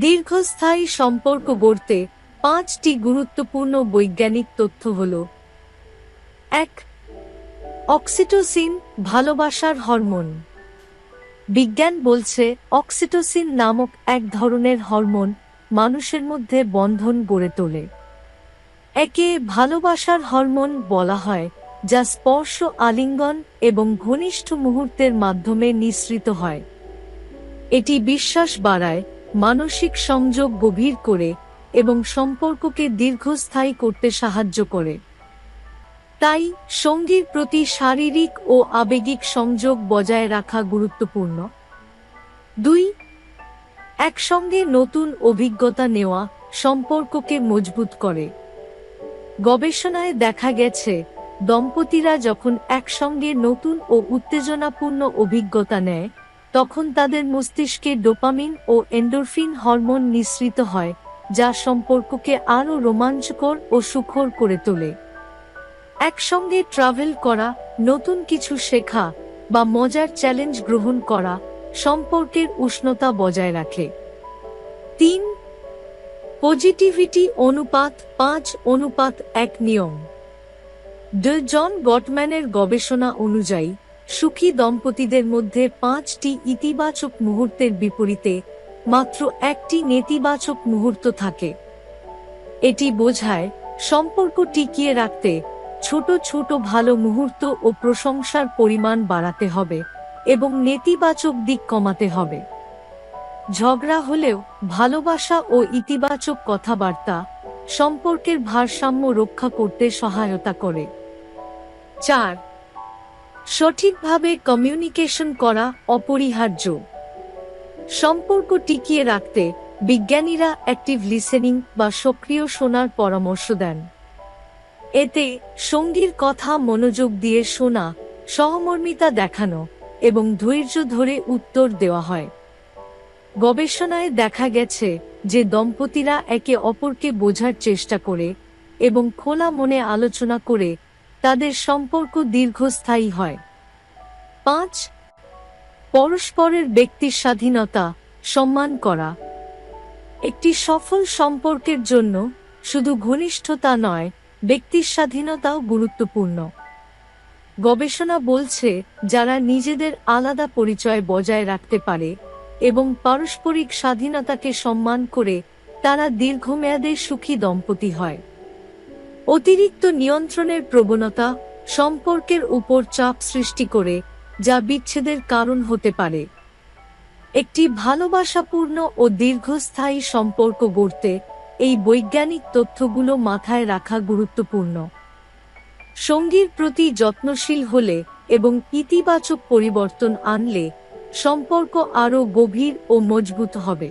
দীর্ঘস্থায়ী সম্পর্ক গড়তে পাঁচটি গুরুত্বপূর্ণ বৈজ্ঞানিক তথ্য হল এক, অক্সিটোসিন ভালোবাসার হরমোন। বিজ্ঞান বলছে অক্সিটোসিন নামক এক ধরনের হরমোন মানুষের মধ্যে বন্ধন গড়ে তোলে। একে ভালোবাসার হরমোন বলা হয়, যা স্পর্শ, আলিঙ্গন এবং ঘনিষ্ঠ মুহূর্তের মাধ্যমে নিঃসৃত হয়। এটি বিশ্বাস বাড়ায় মানসিক সংযোগ গভীর করে এবং সম্পর্ককে দীর্ঘস্থায়ী করতে সাহায্য করে। তাই, সঙ্গীর প্রতি শারীরিক ও আবেগিক সংযোগ বজায় রাখা গুরুত্বপূর্ণ। দুই, একসঙ্গে নতুন অভিজ্ঞতা নেওয়া সম্পর্ককে মজবুত করে। গবেষণায় দেখা গেছে, দম্পতিরা যখন একসঙ্গে নতুন ও উত্তেজনাপূর্ণ অভিজ্ঞতা নেয় তখন তাদের মস্তিষ্কে ডোপামিন ও এন্ডোরফিন হরমোন নিঃসৃত হয়, যা সম্পর্ককে আরও রোমাঞ্চকর ও সুখর করে তোলে। একসঙ্গে ট্রাভেল করা, নতুন কিছু শেখা, বা মজার চ্যালেঞ্জ গ্রহণ করা, সম্পর্কের উষ্ণতা বজায় রাখে। তিন, পজিটিভিটি অনুপাত পাঁচ, অনুপাত এক নিয়ম। ড জন গটম্যানের গবেষণা অনুযায়ী সুখী দম্পতিদের মধ্যে পাঁচটি ইতিবাচক মুহূর্তের বিপরীতে মাত্র একটি নেতিবাচক মুহূর্ত থাকে। এটি বোঝায় সম্পর্ক টিকিয়ে রাখতে ছোট ছোট ভালো মুহূর্ত ও প্রশংসার পরিমাণ বাড়াতে হবে এবং নেতিবাচক দিক কমাতে হবে। ঝগড়া হলেও ভালোবাসা ও ইতিবাচক কথাবার্তা সম্পর্কের ভারসাম্য রক্ষা করতে সহায়তা করে। চার সঠিকভাবে কমিউনিকেশন করা অপরিহার্য। সম্পর্ক টিকিয়ে রাখতে বিজ্ঞানীরা অ্যাক্টিভ লিসেনিং বা সক্রিয় শোনার পরামর্শ দেন। এতে সঙ্গীর কথা মনোযোগ দিয়ে শোনা, সহমর্মিতা দেখানো এবং ধৈর্য ধরে উত্তর দেওয়া হয়। গবেষণায় দেখা গেছে যে দম্পতিরা একে অপরকে বোঝার চেষ্টা করে এবং খোলা মনে আলোচনা করে তাদের সম্পর্ক দীর্ঘস্থায়ী হয়। পাঁচ, পরস্পরের ব্যক্তির স্বাধীনতা, সম্মান করা। একটি সফল সম্পর্কের জন্য শুধু ঘনিষ্ঠতা নয়, ব্যক্তির স্বাধীনতাও গুরুত্বপূর্ণ। গবেষণা বলছে, যারা নিজেদের আলাদা পরিচয় বজায় রাখতে পারে এবং পারস্পরিক স্বাধীনতাকে সম্মান করে, তারা দীর্ঘমেয়াদে সুখী দম্পতি হয়। অতিরিক্ত নিয়ন্ত্রণের প্রবণতা সম্পর্কের উপর চাপ সৃষ্টি করে, যা বিচ্ছেদের কারণ হতে পারে। একটি ভালোবাসাপূর্ণ ও দীর্ঘস্থায়ী সম্পর্ক গড়তে এই বৈজ্ঞানিক তথ্যগুলো মাথায় রাখা গুরুত্বপূর্ণ। সঙ্গীর প্রতি যত্নশীল হলে এবং ইতিবাচক পরিবর্তন আনলে সম্পর্ক আরও গভীর ও মজবুত হবে।